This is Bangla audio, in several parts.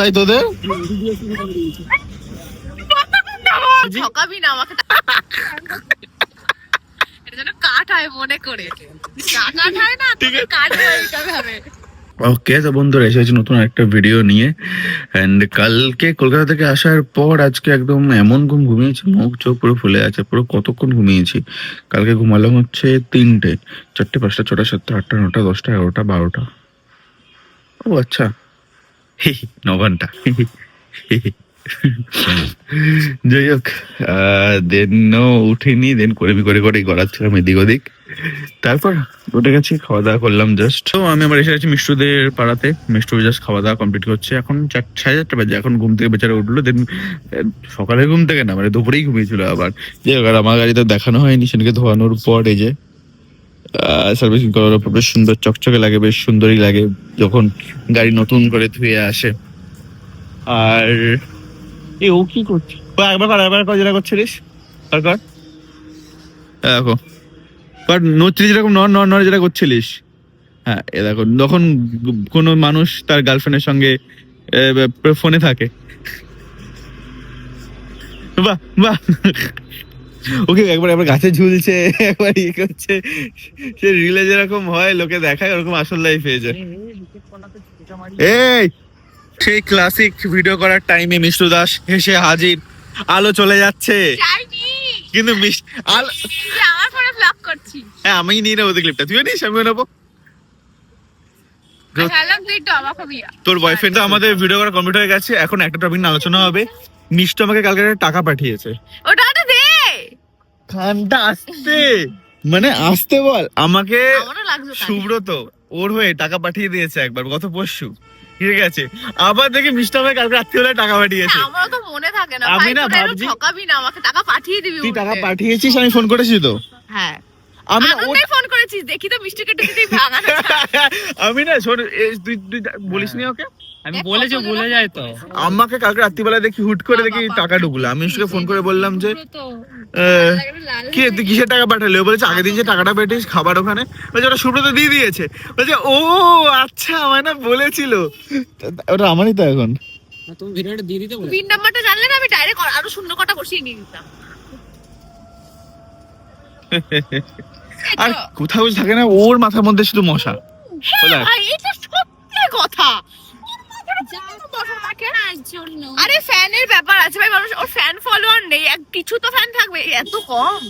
ভাই তোদের? ঠকাবি না আমাকে। এটা হয় মনে করে। না হয় না তোকে হয় এটা ওকে তো বন্ধুরা নতুন একটা ভিডিও নিয়ে। এন্ড কালকে কলকাতা থেকে আসার পর আজকে একদম এমন ঘুম ঘুমিয়েছি মুখ চোখ পুরো ফুলে আছে পুরো কতক্ষণ ঘুমিয়েছি। কালকে ঘুমালাম হচ্ছে তিনটে চারটে পাঁচটা ছটা সাতটা আটটা নটা দশটা এগারোটা বারোটা। ও আচ্ছা। ন ঘণ্টা। যাই হোক দেন উঠিনি দেন করে করে করে গড়াচ্ছিলাম এদিক ওদিক। তারপর উঠে গেছি খাওয়া দাওয়া করলাম জাস্ট তো আমি আমার এসে গেছি মিষ্টুদের পাড়াতে। মিষ্টু জাস্ট খাওয়া দাওয়া কমপ্লিট করছে। এখন সাড়ে চারটা বাজে, এখন ঘুম থেকে বেচারা উঠল। দেন সকালে ঘুম থেকে না মানে দুপুরেই ঘুমিয়েছিল আবার। যে আমার গাড়িতে দেখানো হয়নি সেটাকে ধোয়ানোর পর এই যে সার্ভিসিং করার পর বেশ সুন্দর চকচকে লাগে বেশ সুন্দরই লাগে যখন গাড়ি নতুন করে ধুয়ে আসে। আর এ ও কি করছে? ও একবার কর একবার কর যেটা করছিলিস? কর কর। হ্যাঁ, দেখো। বাট নড়ছিলিস যেরকম নর নর নর যেটা করছিলিস। হ্যাঁ এ দেখো যখন কোনো মানুষ তার গার্লফ্রেন্ডের সঙ্গে ফোনে থাকে। বাহ বাহ। ওকে একবার একবার গাছে ঝুলছে একবার ইয়ে করছে। সে রিলে যেরকম হয় লোকে দেখায় ওরকম আসল লাইফ হয়ে যায়। এই সেই ক্লাসিক ভিডিও করার টাইমে মিষ্টু দাস হেসে হাজির। আলো চলে যাচ্ছে। কিন্তু মিস- আলো হ্যাঁ আমি নিয়ে নেব ক্লিপটা তুইও নিস আমিও নেব। তোর বয়ফ্রেন্ড তো আমাদের ভিডিও করা কমপ্লিট হয়ে গেছে। এখন একটা টপিক নিয়ে আলোচনা হবে। মিষ্টু আমাকে কালকে টাকা পাঠিয়েছে। ওটা খানটা আসতে। মানে আসতে বল। আমাকে। সুব্রত ওর হয়ে টাকা পাঠিয়ে দিয়েছে একবার গত পরশু। ঠিক আছে? আবার দেখি মিষ্টি আমাকে কালকে রাত্রিবেলায় টাকা পাঠিয়েছে। হ্যাঁ, আমারও তো মনে থাকে না। আমি না ভাবছি- ঠকাবি না আমাকে টাকা পাঠিয়ে দিবি তুই টাকা পাঠিয়েছিস আমি ফোন করেছি তো। হ্যাঁ। আমি না ফোন করেছিস দেখি তো মিষ্টি কেটে তুই ভাঙানো আমি না শোন তুই তুই বলিস নি ওকে? আমি বলেছি যায় তো। আমাকে কালকে রাত্রিবেলা দেখি হুট করে দেখি টাকা ঢুকলো। আমি ফোন করে বললাম যে কি তুই কিসের টাকা পাঠালে? ও বলেছে আগের দিন যে টাকাটা পাঠিয়েছিস খাবার ওখানে বলছে ওটা সুব্রত দিয়ে দিয়েছে। বলছে ও আচ্ছা আমায় না বলেছিল। ওটা আমারই তো এখন। তুমি ভিডিওটা দিয়ে দিতে পিন নাম্বারটা জানলে না আমি ডাইরেক্ট আরও শূন্য কটা বসিয়ে নিয়ে দিতাম আর কোথাও থাকে না ওর মাথার মধ্যে শুধু মশা। হ্যাঁ, এটা সত্যি কথা। আরে ফ্যানের ব্যাপার আছে ভাই মানুষ ওর ফ্যান ফলোয়ার নেই। এক কিছু তো ফ্যান থাকবে এত কম।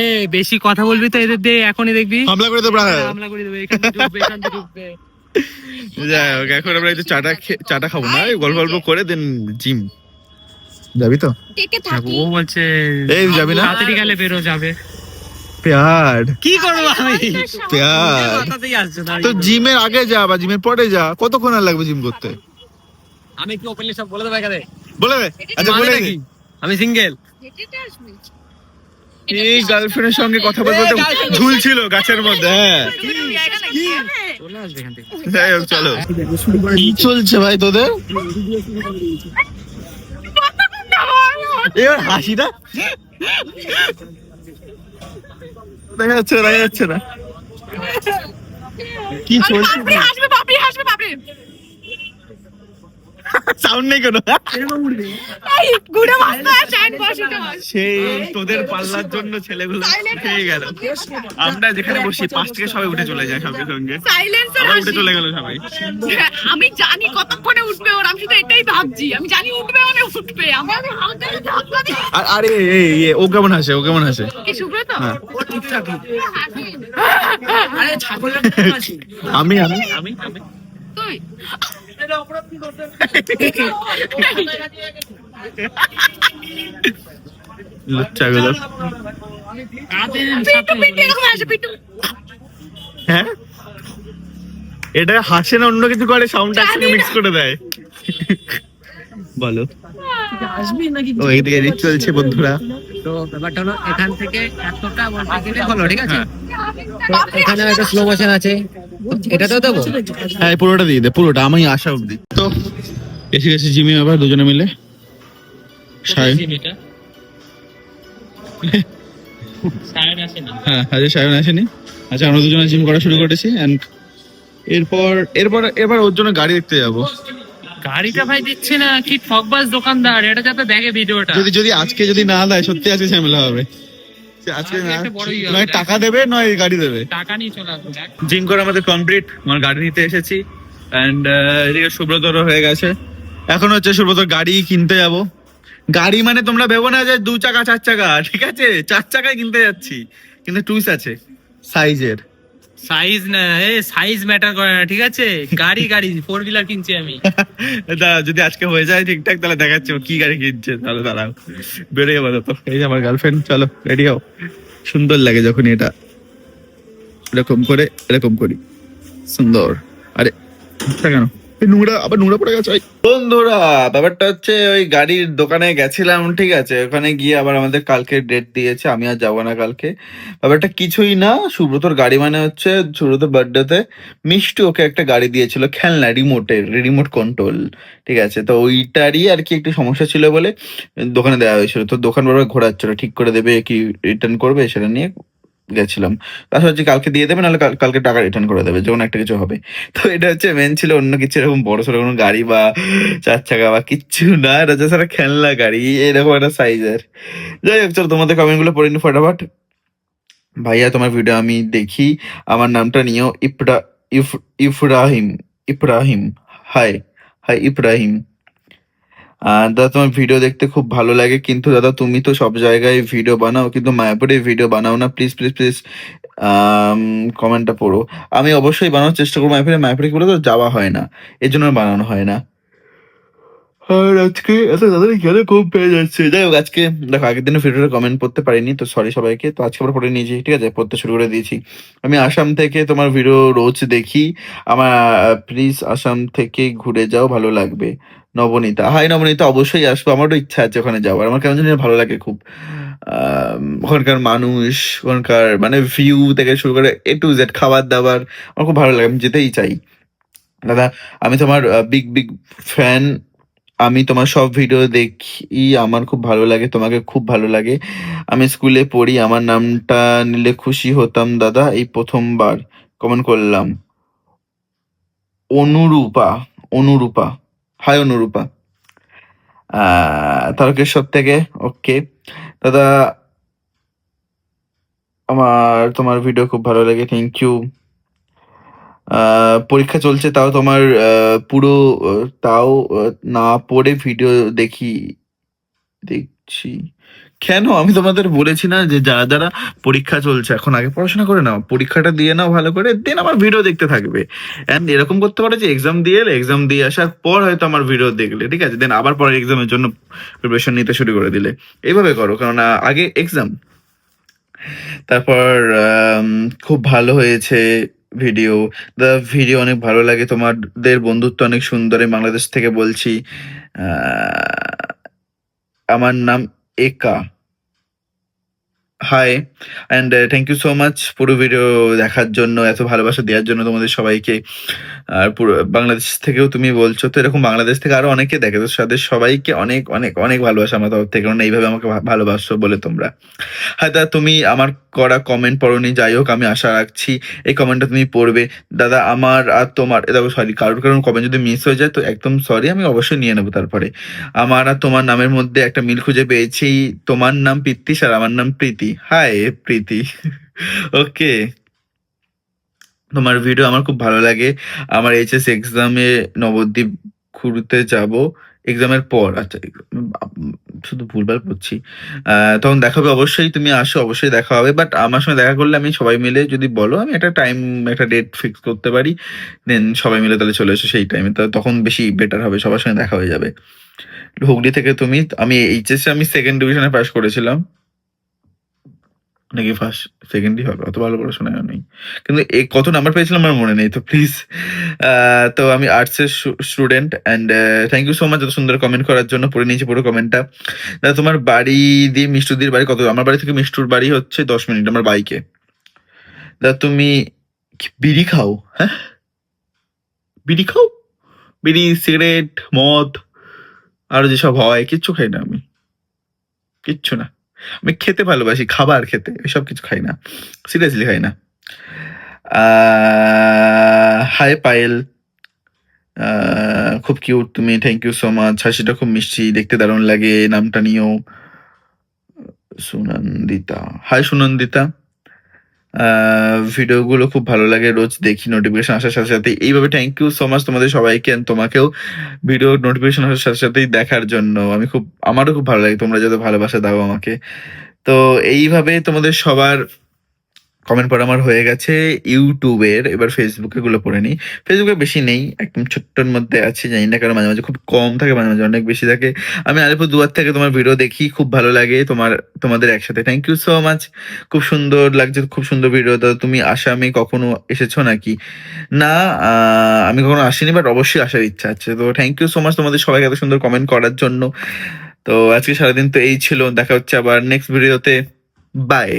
এ বেশি কথা বলবি তো এদের দিয়ে এখনই দেখবি। হামলা করে দেবো হামলা করে দেবে এখান থেকে ঢুকবে এখান ঢুকবে। যাই হোক এখন আমরা একটু চাটা চাটা খাব না? গল্প গল্প করে দেন জিম। যাবি তো? কে থাকি। ও বলছে এই যাবি না? তাড়াতাড়ি গেলে বেরো যাবে। প্যার। কি করব আমি? প্যার। তো জিমের আগে যা বা জিমের পরে যা কতক্ষণ আর লাগবে জিম করতে? আমি কি ওপেনলি সব বলে দেবো এখানে? বলে দে। আচ্ছা মানে বলে? দে আমি সিঙ্গেল এই গার্লফ্রেন্ডের সঙ্গে কথা বলতে বলতে ঝুলছিল গাছের মধ্যে হ্যাঁ। চলে যাই হোক কি চলছে ভাই তোদের? এবার হাসিটা? দেখা যাচ্ছে না, দেখা যাচ্ছে না। কি চলছে? হাসবে বাপরে হাসবে বাপরে। সাউন্ড নেই কোনো। এই গুড়ে সেই তোদের পাল্লার জন্য ছেলেগুলো খেয়ে গেল। আমরা যেখানে বসি পাশ থেকে সবাই উঠে চলে যায় সঙ্গে সঙ্গে। সাইলেন্সার আবার উঠে চলে গেল সবাই। আমি জানি কতক্ষণে উঠবে ওর আমি শুধু এটাই ভাবছি। আমি জানি উঠবে মানে উঠবে। আমার আর আরে এই এই, ও কেমন হাসে ও কেমন হাসে? কি সুব্রত হ্যাঁ। আরে ছাগলের আছে আমি আমি আমি আমি। তুই। লুচ্চাগুলো পিটু পিটু এরকম আসে পিটু হ্যাঁ? এটা হাসে না অন্য কিছু করে সাউন্ড একসঙ্গে মিক্স করে দেয়। বলো। ও এইদিকে এদিক চলছে বন্ধুরা। তো ব্যাপারটা হলো এখান থেকে এতটা বলতে গেলে হলো ঠিক আছে? হ্যাঁ। তো এখানে একটা স্লো মোশন আছে। এটাতেও দেবো? হ্যাঁ পুরোটা দিয়ে দে পুরোটা আমি আসা অব্দি তো এসে গেছে জিমে আবার দুজনে মিলে। সায়ন। আসে হ্যাঁ আজকে সায়ন আসেনি। আচ্ছা আমরা দুজনে জিম করা শুরু করেছি এন্ড এরপর এরপর এবার ওর জন্য গাড়ি দেখতে যাব। গাড়িটা ভাই দিচ্ছে না কি ঠকবাজ দোকানদার এটা যাতে দেখে ভিডিওটা। যদি যদি আজকে যদি না দেয় সত্যি আজকে ঝামেলা হবে। আজকে বড় ইয়ে নয় টাকা দেবে নয় গাড়ি দেবে। টাকা নিয়ে চলে আসবে জিম করে আমাদের কমপ্লিট আমার গাড়ি নিতে এসেছি। অ্যান্ড এদিকে সুব্রতর হয়ে গেছে। এখন হচ্ছে সুব্রতর গাড়ি কিনতে যাব। গাড়ি মানে তোমরা ভেবো না যে দু চাকা চার চাকা ঠিক আছে? চার চাকায় কিনতে যাচ্ছি। কিন্তু টুইস আছে সাইজের সাইজ না, এ সাইজ ম্যাটার করে না, ঠিক আছে? গাড়ি গাড়ি ফোর হুইলার কিনছি আমি। দাঁড়া যদি আজকে হয়ে যায় ঠিকঠাক, তাহলে দেখাচ্ছি ও কি গাড়ি কিনছে। তাহলে দাঁড়াও। বেরোয় বলো তো এই যে আমার গার্লফ্রেন্ড চলো রেডি হও। সুন্দর লাগে যখন এটা। এরকম করে, এরকম করি। সুন্দর। আরে কেন? নোংরা, আবার নোংরা গেছে ব্যাপারটা হচ্ছে ওই গাড়ির দোকানে গেছিলাম, ঠিক আছে? ওখানে গিয়ে আবার আমাদের কালকে ডেট দিয়েছে, আমি আর যাব না কালকে। ব্যাপারটা কিছুই না, সুব্রতর গাড়ি মানে হচ্ছে বার্থডেতে মিষ্টি ওকে একটা গাড়ি দিয়েছিল, খেলনা রিমোটের রিমোট কন্ট্রোল ঠিক আছে? তো ওইটারই আর কি একটু সমস্যা ছিল বলে দোকানে দেওয়া হয়েছিল। তো দোকান বারবার ঘোরাচ্ছিল, ঠিক করে দেবে কি রিটার্ন করবে সেটা নিয়ে। গেছিলাম তাছাড়া হচ্ছে কালকে দিয়ে দেবে, নাহলে কালকে টাকা রিটার্ন করে দেবে যখন একটা কিছু হবে। তো এটা হচ্ছে মেন ছিল অন্য কিছু, এরকম বড় সড়ো কোনো গাড়ি বা চার চাকা বা কিচ্ছু না। এটা হচ্ছে সারা খেলনা গাড়ি, এরকম একটা সাইজের যাই হোক, চলো তোমাদের কমেন্টগুলো পড়ে নি ফটাফট। ভাইয়া, তোমার ভিডিও আমি দেখি। আমার নামটা নিও ইফরা ইফ ইফরাহিম ইব্রাহিম হাই হাই ইব্রাহিম দাদা তোমার ভিডিও দেখতে খুব ভালো লাগে কিন্তু দাদা তুমি তো সব জায়গায় ভিডিও বানাও কিন্তু মায়াপুরে ভিডিও বানাও না। প্লিজ প্লিজ প্লিজ কমেন্টটা পড়ো। আমি অবশ্যই বানানোর চেষ্টা করব মায়াপুরে মায়াপুরে কি বলতো যাওয়া হয় না। এর জন্য বানানো হয় না। আর আজকে এত তাড়াতাড়ি কেন কম পেয়ে যাচ্ছে। যাই হোক আজকে দেখো আগের দিনে ভিডিওটা কমেন্ট করতে পারিনি তো সরি সবাইকে। তো আজকে আবার পড়ে নিয়েছি ঠিক আছে? পড়তে শুরু করে দিয়েছি। আমি আসাম থেকে তোমার ভিডিও রোজ দেখি। আমার প্লিজ আসাম থেকে ঘুরে যাও ভালো লাগবে। নবনীতা। হাই নবনীতা, অবশ্যই আসব, আমারও ইচ্ছা আছে ওখানে যাওয়ার। আমার কেমন জানি ভালো লাগে খুব। ওখানকার মানুষ, ওখানকার মানে ভিউ থেকে শুরু করে এ টু জেড খাবার দাবার আমার খুব ভালো লাগে, আমি যেতেই চাই। দাদা, আমি তোমার বিগ বিগ ফ্যান আমি তোমার সব ভিডিও দেখি, আমার খুব ভালো লাগে, তোমাকে খুব ভালো লাগে। আমি স্কুলে পড়ি, আমার নামটা নিলে খুশি হতাম, দাদা, এই প্রথমবার। কমেন্ট করলাম। অনুরূপা অনুরূপা। হাই অনুরূপা। তারকেশ্বর থেকে ওকে দাদা, আমার, তোমার ভিডিও খুব ভালো লাগে থ্যাংক ইউ পরীক্ষা চলছে, তাও তোমার পুরো তাও না পড়ে ভিডিও দেখি দেখছি কেন? আমি তোমাদের বলেছি না যে যারা যারা পরীক্ষা চলছে, এখন আগে পড়াশোনা করে নাও, পরীক্ষাটা দিয়ে নাও ভালো করে দেন আমার ভিডিও দেখতে থাকবে। এন্ড এরকম করতে পারে যে এক্সাম দিয়ে এলে এক্সাম দিয়ে আসার পর হয়তো আমার ভিডিও দেখলে, ঠিক আছে? দেন আবার পরের এক্সামের জন্য প্রিপারেশন নিতে শুরু করে দিলে। এইভাবে করো, কারণ আগে এক্সাম তারপর খুব ভালো হয়েছে ভিডিও দা ভিডিও অনেক ভালো লাগে, তোমাদের বন্ধুত্ব অনেক সুন্দর বাংলাদেশ থেকে বলছি। আমার নাম Eka. Hi and thank you so much পুরো ভিডিও দেখার জন্য, এত ভালোবাসা দেওয়ার জন্য তোমাদের সবাইকে। আর পুরো বাংলাদেশ থেকেও তুমি বলছো, তো এরকম বাংলাদেশ থেকে আরও অনেকে দেখে, তো তাদের সবাইকে অনেক অনেক অনেক ভালোবাসা আমার তরফ থেকে, কারণ এইভাবে আমাকে ভালোবাসো বলে তোমরা। হ্যাঁ দাদা তুমি আমার করা কমেন্ট পড়নি, যাই হোক, আমি আশা রাখছি এই কমেন্টটা তুমি পড়বে। দাদা, আমার আর তোমার দেখো সরি কারোর কারণ কমেন্ট যদি মিস হয়ে যায়, তো একদম সরি আমি অবশ্যই নিয়ে নেব তারপরে। আমার আর তোমার নামের মধ্যে একটা মিল খুঁজে পেয়েছি, তোমার নাম প্রীতি আর আমার নাম প্রীতি। হাই প্রীতি ওকে তোমার ভিডিও আমার খুব ভালো লাগে। আমার এইচএস এক্সামে নবদ্বীপ ঘুরতে যাব। এক্সামের পর আচ্ছা শুধু ভুলভাল পড়ছি তখন দেখা হবে, অবশ্যই তুমি আসো, অবশ্যই দেখা হবে। বাট আমার সঙ্গে দেখা করলে আমি সবাই মিলে যদি বলো, আমি একটা টাইম একটা ডেট ফিক্স করতে পারি। দেন সবাই মিলে তাহলে চলে এসো সেই টাইমে তখন বেশি বেটার হবে, সবার সঙ্গে দেখা হয়ে যাবে। হুগলি থেকে তুমি, আমি এইচএস আমি সেকেন্ড ডিভিশনে পাস করেছিলাম। নাকি ফার্স্ট সেকেন্ডই হবে? অত ভালো পড়াশোনা নেই। কিন্তু এই কত নাম্বার পেয়েছিলাম আমার মনে নেই, তো প্লিজ তো আমি আর্টসের student and thank you so much এত সুন্দর কমেন্ট করার জন্য, পড়ে নিয়েছি পুরো কমেন্টটা দাদা তোমার বাড়ি দিয়ে মিষ্টুদির বাড়ি কত, আমার বাড়ি থেকে মিষ্টুর বাড়ি হচ্ছে দশ মিনিট, আমার বাইকে দাদা তুমি বিড়ি খাও? হ্যাঁ? বিড়ি খাও? বিড়ি সিগারেট মদ, আরও যেসব হয়, কিচ্ছু খাই না আমি। কিচ্ছু না। আমি খেতে ভালোবাসি, খাবার খেতে এসব কিছু খাই না। সিরিয়াসলি খাই না। হাই পায়েল। খুব কিউট তুমি থ্যাংক ইউ সো মাচ হাসিটা খুব মিষ্টি, দেখতে দারুণ লাগে, নামটা নিয়েও সুনন্দিতা। হাই সুনন্দিতা। ভিডিওগুলো খুব ভালো লাগে, রোজ দেখি নোটিফিকেশন আসার সাথে সাথে এইভাবে থ্যাংক ইউ সো মাচ তোমাদের সবাইকে তোমাকেও ভিডিও নোটিফিকেশন আসার সাথে সাথেই দেখার জন্য। আমি খুব, আমারও খুব ভালো লাগে, তোমরা যাতে ভালোবাসা দাও আমাকে। তো এইভাবে তোমাদের সবার কমেন্ট পড়া আমার হয়ে গেছে ইউটিউবের, এবার ফেসবুকে গুলো পড়ে নিই। ফেসবুকে বেশি নেই, একদম ছোট্টর মধ্যে আছে, জানি না কারণ মাঝে মাঝে খুব কম থাকে, মাঝে মাঝে অনেক বেশি থাকে। আমি আলিপুর দুয়ার থেকে তোমার ভিডিও দেখি, খুব ভালো লাগে তোমার, তোমাদের একসাথে। থ্যাংক ইউ সো মাচ খুব সুন্দর লাগছে, খুব সুন্দর ভিডিও তো তুমি আসামে কখনো এসেছ নাকি? না আমি কখনো আসিনি বাট অবশ্যই আসার ইচ্ছা আছে। তো থ্যাংক ইউ সো মাচ তোমাদের সবাইকে এত সুন্দর কমেন্ট করার জন্য। তো আজকে সারাদিন তো এই ছিল, দেখা হচ্ছে আবার নেক্সট ভিডিওতে বাই